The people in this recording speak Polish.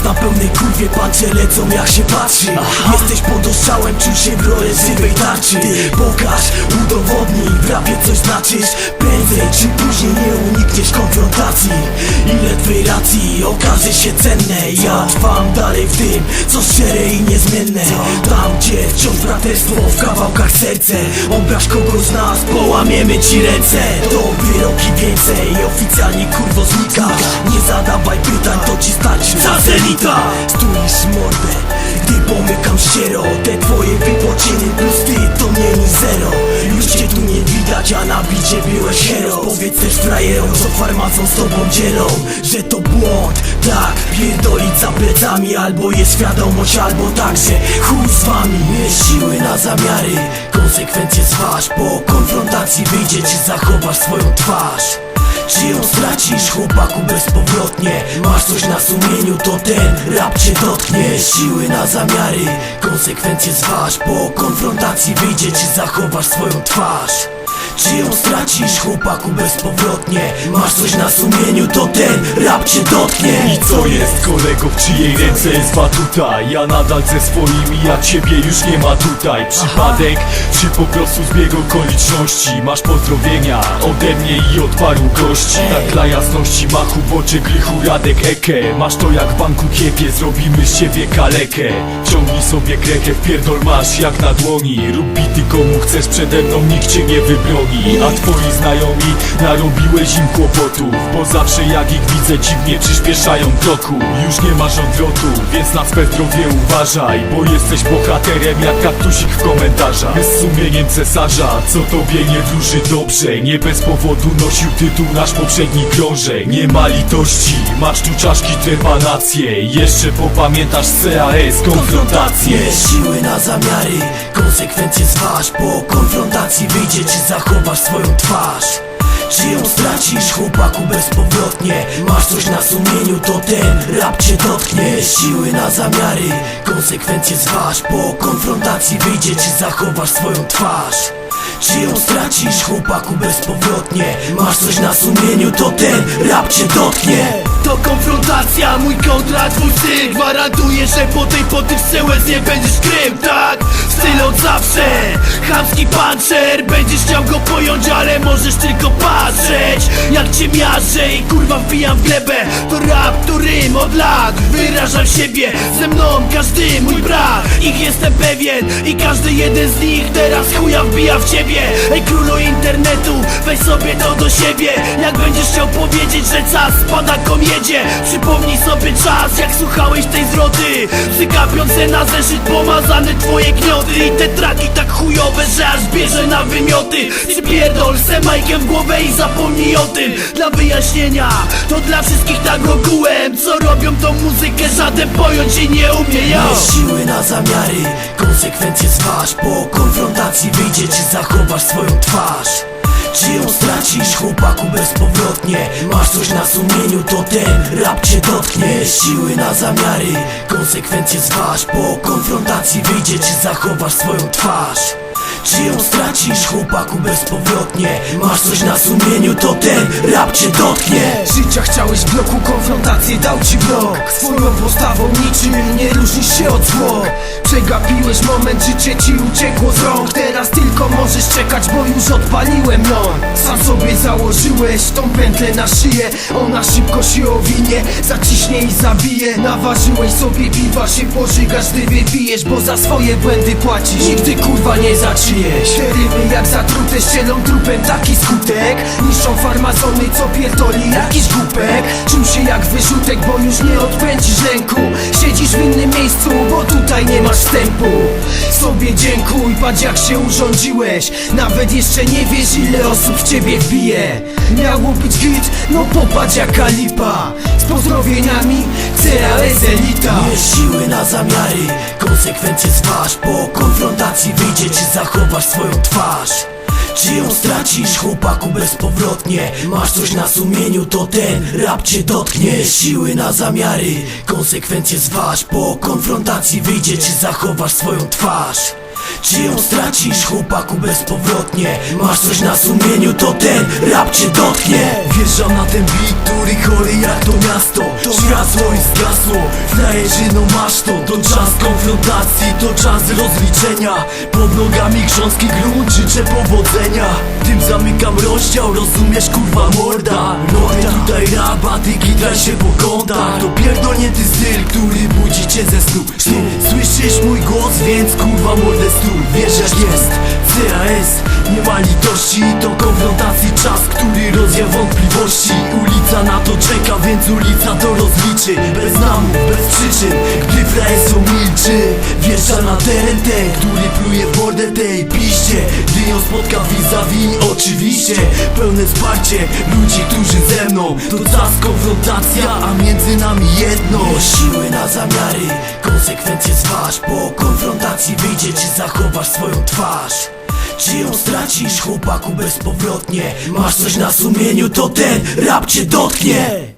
pełnej kurwie pancze lecą jak się patrzy. Jesteś pod ostrzałem, czuj się w role żywej tarczy? Pokaż, udowodnij, w rapie coś znaczysz. Prędzej czy później nie unikniesz konfrontacji. Ile twej racji okaże się cenne? Ja trwam dalej w tym, co szczere i niezmienne. Tam gdzie wciąż braterstwo w kawałkach serce. Obraź kogo z nas, połamiemy ci ręce więcej, oficjalnie kurwo znika. Nie zadawaj pytań, to ci starczy za zenita. Stójsz mordę, gdy pomykam ściero. Te twoje wypociny bicie byłeś hero Powiedz też frajerom, co farmacą z tobą dzielą. Że to błąd, tak, pierdolić za plecami Albo jest świadomość, albo także chuj z wami. Mieć siły na zamiary, konsekwencje zważ. Po konfrontacji wyjdzie, czy zachowasz swoją twarz. Czy ją stracisz, chłopaku, bezpowrotnie? Masz coś na sumieniu, to ten rap cię dotknie. Siły na zamiary, konsekwencje zważ. Po konfrontacji wyjdzie, czy zachowasz swoją twarz czy ją stracisz, chłopaku, bezpowrotnie? Masz coś na sumieniu, to ten rap cię dotknie. I co jest kolego, w czyjej ręce jest batuta? Ja nadal ze swoimi, a ciebie już nie ma tutaj. Przypadek, czy po prostu zbieg okoliczności? Masz pozdrowienia ode mnie i od paru gości Tak dla jasności machu w oczy grychu Radek Eke. Masz to jak w banku kiepie, zrobimy z ciebie kalekę. Ciągnij sobie krekę, wpierdol masz jak na dłoni. Rób bity komu chcesz, przede mną nikt cię nie wybroni A twoi znajomi narobiłeś im kłopotów Bo zawsze jak ich widzę dziwnie przyspieszają kroku. Już nie masz odwrotu, więc na swe zdrowie uważaj Bo jesteś bohaterem jak kaktusik w komentarzach. Z sumieniem cesarza, co tobie nie wróży dobrze. Nie bez powodu nosił tytuł nasz poprzedni krążek. Nie ma litości, masz tu czaszki trepanacje Jeszcze popamiętasz CAS, konfrontacje. Mieć siły na zamiary, konsekwencje zważ. Po konfrontacji wyjdzie, czy zachowasz swoją twarz. Czy ją stracisz, chłopaku, bezpowrotnie? Masz coś na sumieniu, to ten rap cię dotknie. Siły na zamiary, konsekwencje zważ. Po konfrontacji wyjdzie, czy zachowasz swoją twarz. Czy ją stracisz, chłopaku, bezpowrotnie? Masz coś na sumieniu, to ten rap cię dotknie To konfrontacja, mój kontra, twój styl Gwarantuję, że po tej potyczce łez nie będziesz krym, tak? Styl od zawsze, chamski pancer Będziesz chciał go pojąć, ale możesz tylko patrzeć Jak cię miażdżę. I kurwa wbijam w glebę To rap, którym od lat wyrażam siebie Ze mną każdy mój brat, ich jestem pewien I każdy jeden z nich teraz chuja wbija w ciebie. Ej królu internetu, weź sobie to do siebie. Jak będziesz chciał powiedzieć, że czas spada komiedzie Przypomnij sobie czas, jak słuchałeś tej zwroty Wykapiące na zeszyt pomazane twoje gnioty. I te traki tak chujowe, że aż bierze na wymioty. Spierdol se majkiem w głowę i zapomnij o tym. Dla wyjaśnienia, to dla wszystkich tak ogółem. Co robią tą muzykę, żaden pojąć i nie umie ja siły na zamiary, konsekwencje zważ. Po konfrontacji wyjdzie, czy zachowasz swoją twarz czy ją stracisz, chłopaku, bezpowrotnie. Masz coś na sumieniu, to ten rap cię dotknie. Siły na zamiary, konsekwencje zważ. Po konfrontacji wyjdzie, czy zachowasz swoją twarz czy ją stracisz, chłopaku, bezpowrotnie? Masz coś na sumieniu, to ten rap cię dotknie. Życia chciałeś w bloku, konfrontację dał ci blok. Swoją postawą niczym nie różnisz się od zwłok Przegapiłeś moment, życie ci uciekło z rąk. Teraz tylko możesz czekać, bo już odpaliłem ląd Sam sobie założyłeś tą pętlę na szyję. Ona szybko się owinie, zaciśnie i zabije. Naważyłeś sobie piwa, się pożygasz, gdy wypijesz Bo za swoje błędy płacisz, nigdy kurwa nie za czyjeś Te ryby jak zatrute ścielą trupem taki skutek. Niszczą farmazony, co pierdoli jakiś głupek. Czuł się jak wyrzutek, bo już nie odpędzisz ręku Siedzisz w innym miejscu, bo tutaj nie masz wstępu Sobie dziękuj, patrz jak się urządziłeś. Nawet jeszcze nie wiesz ile osób w ciebie wbije. Miało być git, no popatrz jaka lipa. Z pozdrowieniami CAS Elita. Mieć siły na zamiary, konsekwencje zważ Po konfrontacji wyjdzie, czy zachowasz swoją twarz czy ją stracisz, chłopaku, bezpowrotnie? Masz coś na sumieniu, to ten rap cię dotknie. Siły na zamiary, konsekwencje zważ. Po konfrontacji wyjdzie, czy zachowasz swoją twarz Czy ją stracisz, chłopaku, bezpowrotnie? Masz coś na sumieniu, to ten rap cię dotknie. Wjeżdżam na ten beat, który chory jak to miasto. Światło i zgasło, frajerzyno masz to. To czas konfrontacji, to czas rozliczenia. Pod nogami grząski grunt, życzę powodzenia. Tym zamykam rozdział, rozumiesz kurwa morda. Robię tutaj rabat i kitraj się po kątach. To pierdolnięty styl, który budzi cię ze snu. Ty Słyszysz mój głos, więc kurwa mordę stół Wiesz jak jest, CAS Nie ma litości, to konfrontacji czas, który rozja wątpliwości. Ulica na to czeka, więc ulica to rozliczy. Bez namów, bez przyczyn, gdy frajesu milczy Wjeżdża na teren ten, który pluje w mordę tej piście. Gdy ją spotka vis-a-vis, oczywiście Pełne wsparcie ludzi, którzy ze mną. To czas konfrontacja, a między nami jedno Siły na zamiary, konsekwencje zważ. Po konfrontacji wyjdzie, czy zachowasz swoją twarz. Czy ją stracisz, chłopaku, bezpowrotnie? Masz coś na sumieniu, to ten rap cię dotknie